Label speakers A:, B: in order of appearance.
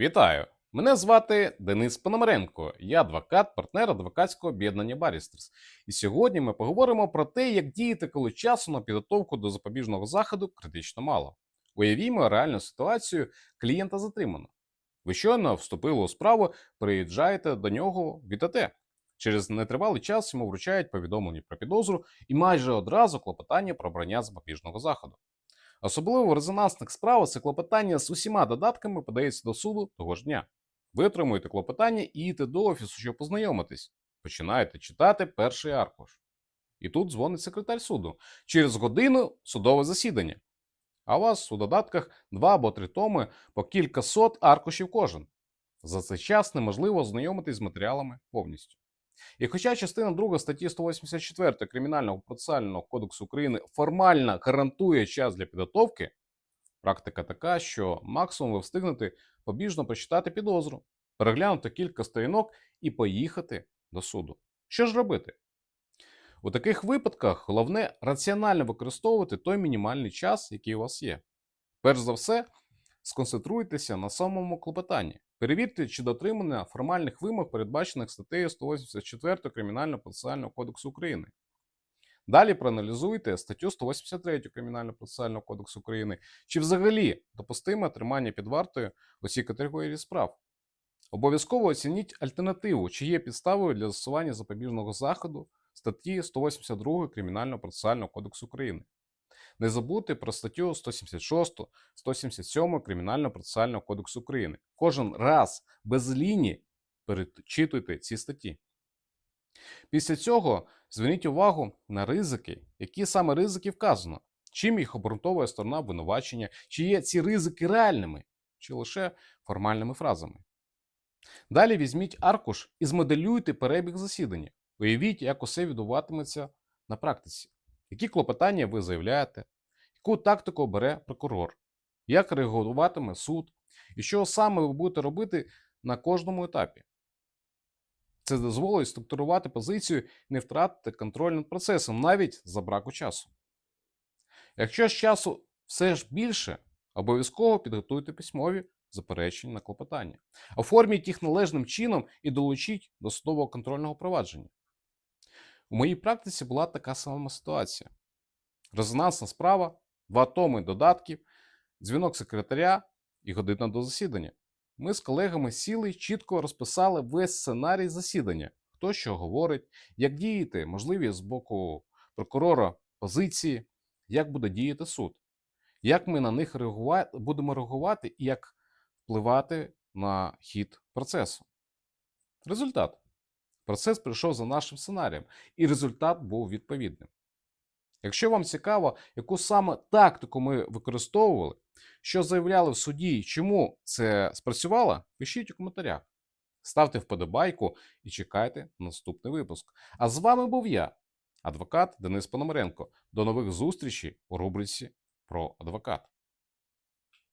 A: Вітаю! Мене звати Денис Пономаренко. Я адвокат, партнер адвокатського об'єднання Барістерс. І сьогодні ми поговоримо про те, як діяти, коли часу на підготовку до запобіжного заходу критично мало. Уявімо реальну ситуацію: клієнта затримано. Ви щойно вступили у справу, приїжджаєте до нього в ІТТ. Через нетривалий час йому вручають повідомлення про підозру і майже одразу клопотання про обрання запобіжного заходу. Особливо в резонансних справах це клопотання з усіма додатками подається до суду того ж дня. Ви отримуєте клопотання і йдете до офісу, щоб познайомитись. Починаєте читати перший аркуш. І тут дзвонить секретар суду. Через годину судове засідання. А у вас у додатках два або три томи по кілька сот аркушів кожен. За цей час неможливо ознайомитись з матеріалами повністю. І хоча частина 2 статті 184 Кримінального процесуального кодексу України формально гарантує час для підготовки, практика така, що максимум ви встигнете побіжно прочитати підозру, переглянути кілька сторінок і поїхати до суду. Що ж робити? У таких випадках головне раціонально використовувати той мінімальний час, який у вас є. Перш за все, сконцентруйтеся на самому клопотанні. Перевірте, чи дотримання формальних вимог, передбачених статтею 184 Кримінального процесуального кодексу України. Далі проаналізуйте статтю 183 Кримінального процесуального кодексу України, чи взагалі допустиме тримання під вартою у цій категорії справ. Обов'язково оцініть альтернативу, чи є підставою для застосування запобіжного заходу статті 182 Кримінального процесуального кодексу України. Не забудьте про статтю 176, 177 Кримінального процесуального кодексу України. Кожен раз без лінії перечитуйте ці статті. Після цього зверніть увагу на ризики, які саме ризики вказано, чим їх обґрунтовує сторона обвинувачення, чи є ці ризики реальними, чи лише формальними фразами. Далі візьміть аркуш і змоделюйте перебіг засідання. Уявіть, як усе відбуватиметься на практиці. Які клопотання ви заявляєте, яку тактику обере прокурор, як реагуватиме суд, і що саме ви будете робити на кожному етапі. Це дозволить структурувати позицію і не втратити контроль над процесом навіть за браку часу. Якщо ж часу все ж більше, обов'язково підготуйте письмові заперечення на клопотання. Оформіть їх належним чином і долучіть до судового контрольного провадження. У моїй практиці була така сама ситуація: резонансна справа, два томи додатків, дзвінок секретаря і година до засідання. Ми з колегами сіли і чітко розписали весь сценарій засідання, хто що говорить, як діяти, можливі з боку прокурора позиції, як буде діяти суд, як ми на них реагува... будемо реагувати і як впливати на хід процесу. Результат. Процес прийшов за нашим сценарієм, і результат був відповідним. Якщо вам цікаво, яку саме тактику ми використовували, що заявляли в суді і чому це спрацювало, пишіть у коментарях. Ставте вподобайку і чекайте наступний випуск. А з вами був я, адвокат Денис Пономаренко. До нових зустрічей у рубриці про адвокат.